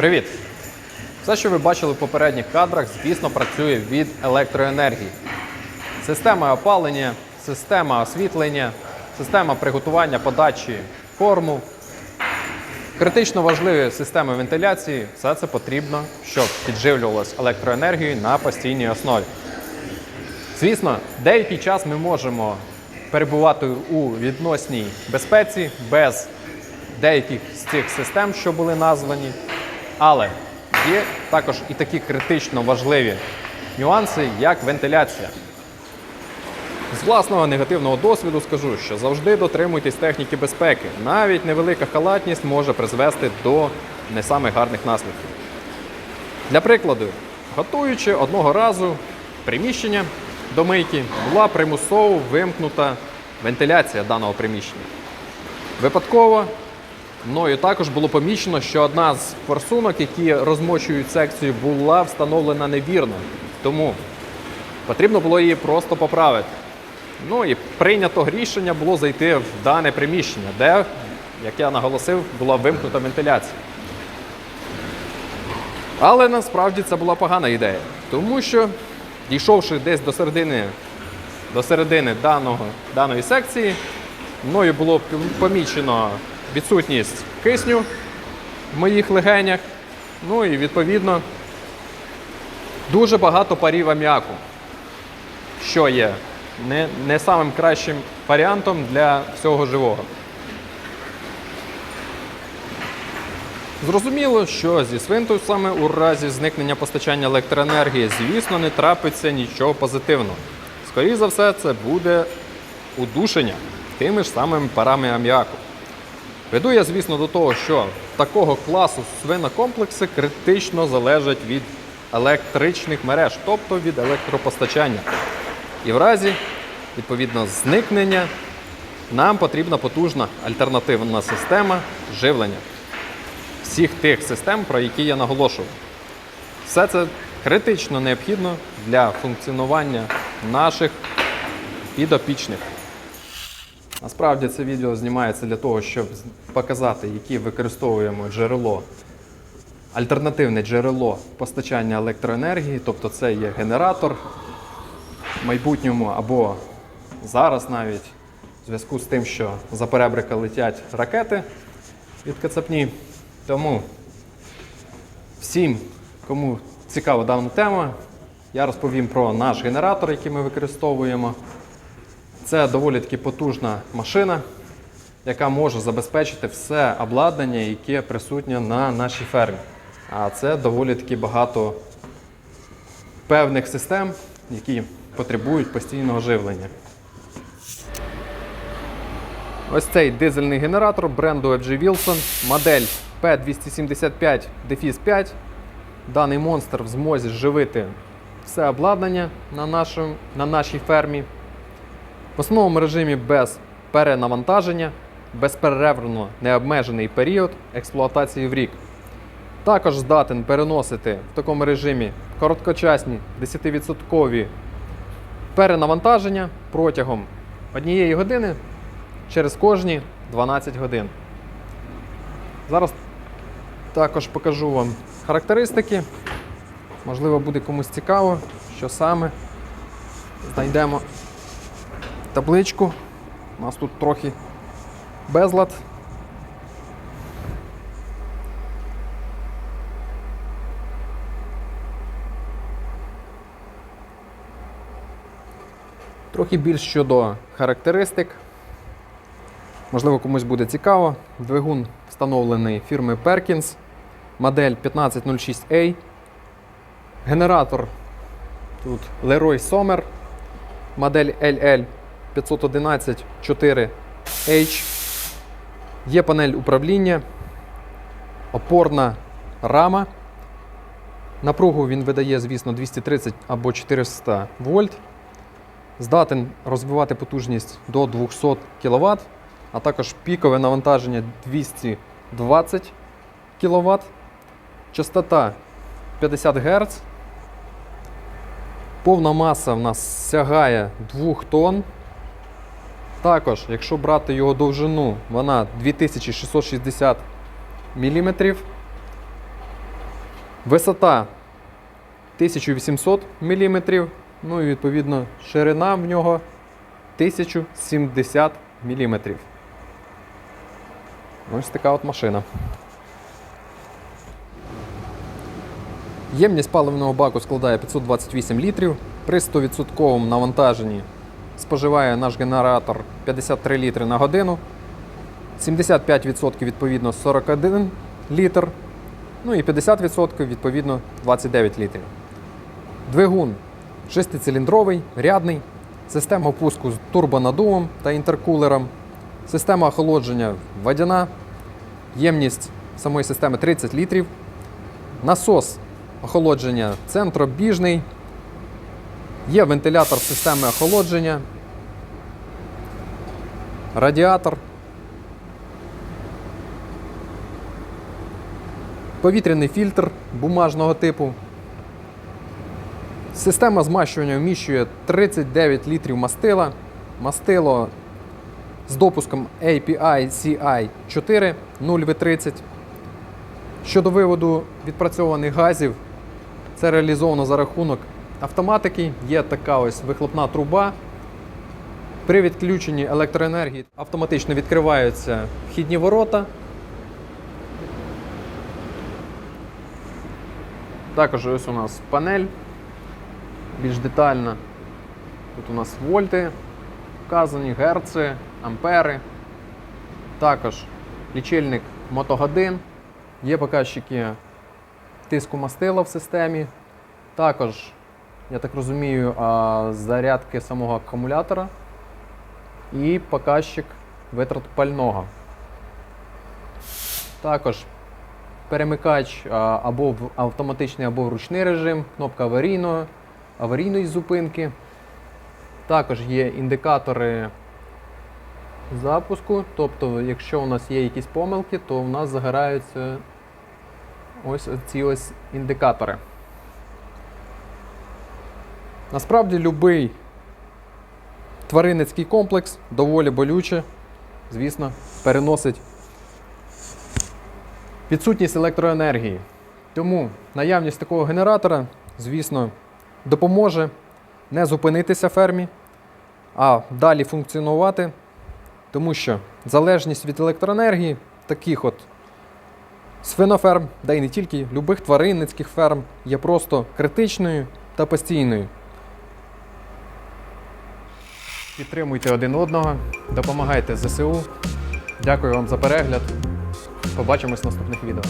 Привіт! Все, що ви бачили в попередніх кадрах, звісно, працює від електроенергії. Система опалення, система освітлення, система приготування подачі корму. Критично важливі системи вентиляції, все це потрібно, щоб підживлювалося електроенергією на постійній основі. Звісно, деякий час ми можемо перебувати у відносній безпеці без деяких з цих систем, що були названі, але є також і такі критично важливі нюанси, як вентиляція. З власного негативного досвіду скажу, що завжди дотримуйтесь техніки безпеки. Навіть невелика халатність може призвести до не самих гарних наслідків. Для прикладу, готуючи одного разу приміщення до мийки, була примусово вимкнута вентиляція даного приміщення. Випадково мною також було помічено, що одна з форсунок, які розмочують секцію, була встановлена невірно. Тому потрібно було її просто поправити. Ну і прийнято рішення було зайти в дане приміщення, де, як я наголосив, була вимкнута вентиляція. Але насправді це була погана ідея, тому що, дійшовши десь до середини, до середини даного, даної секції, мною було помічено відсутність кисню в моїх легенях, ну і відповідно дуже багато парів аміаку, що є не, не самим кращим варіантом для всього живого. Зрозуміло, що зі свинтусами у разі зникнення постачання електроенергії, звісно, не трапиться нічого позитивного. Скоріше за все, це буде удушення тими ж самими парами аміаку. Веду я, звісно, до того, що такого класу свинокомплекси критично залежать від електричних мереж, тобто від електропостачання. І в разі відповідно зникнення нам потрібна потужна альтернативна система живлення всіх тих систем, про які я наголошував. Все це критично необхідно для функціонування наших підопічних. Насправді це відео знімається для того, щоб показати, які використовуємо джерело, альтернативне джерело постачання електроенергії, тобто це є генератор в майбутньому або зараз навіть в зв'язку з тим, що за перебрика летять ракети від Кацапні. Тому всім, кому цікава дана тема, я розповім про наш генератор, який ми використовуємо. Це доволі таки потужна машина, яка може забезпечити все обладнання, яке присутнє на нашій фермі. А це доволі таки багато певних систем, які потребують постійного живлення. Ось цей дизельний генератор бренду FG Wilson, модель P275-5. Даний монстр в змозі живити все обладнання на, нашому, на нашій фермі. В основному режимі без перенавантаження, безперервно необмежений період експлуатації в рік. Також здатен переносити в такому режимі короткочасні 10% перенавантаження протягом однієї години через кожні 12 годин. Зараз також покажу вам характеристики. Можливо, буде комусь цікаво, що саме. Знайдемо табличку. У нас тут трохи безлад. Трохи більш щодо характеристик. Можливо, комусь буде цікаво. Двигун встановлений фірми Perkins, модель 1506A. Генератор тут Leroy Sommer, модель LL 511 4H. Є панель управління, опорна рама. Напругу він видає, звісно, 230 або 400 вольт. Здатен розвивати потужність до 200 кВт, а також пікове навантаження 220 кВт. Частота 50 Гц. Повна маса в нас сягає 2 тонн. Також, якщо брати його довжину, вона 2660 мм. Висота 1800 мм, ну і відповідно ширина в нього 1070 мм. Ось така от машина. Ємність паливного баку складає 528 літрів. При 100% навантаженні споживає наш генератор 53 літри на годину. 75% відповідно 41 літр. Ну і 50% відповідно 29 літрів. Двигун шестициліндровий, рядний, система пуску з турбонадувом та інтеркулером, система охолодження водяна, ємність самої системи 30 літрів, насос охолодження центробіжний, є вентилятор системи охолодження, радіатор. Повітряний фільтр бумажного типу. Система змащування вміщує 39 літрів мастила. Мастило з допуском API CI 4 0V30. Щодо виводу відпрацьованих газів, це реалізовано за рахунок автоматики. Є така ось вихлопна труба. При відключенні електроенергії автоматично відкриваються вхідні ворота. Також ось у нас панель більш детальна. Тут у нас вольти вказані, герци, ампери. Також лічильник мотогодин. Є показчики тиску мастила в системі. Також, я так розумію, зарядки самого акумулятора і показчик витрат пального. Також перемикач або в автоматичний, або в ручний режим, кнопка аварійного, аварійної зупинки. Також є індикатори запуску. Тобто, якщо у нас є якісь помилки, то у нас загораються ось ці ось індикатори. Насправді, будь-який тваринницький комплекс доволі болюче, звісно, переносить відсутність електроенергії. Тому наявність такого генератора, звісно, допоможе не зупинитися фермі, а далі функціонувати, тому що залежність від електроенергії таких от свиноферм, да й не тільки любих тваринницьких ферм, є просто критичною та постійною. Підтримуйте один одного, допомагайте ЗСУ. Дякую вам за перегляд. Побачимось в наступних відео.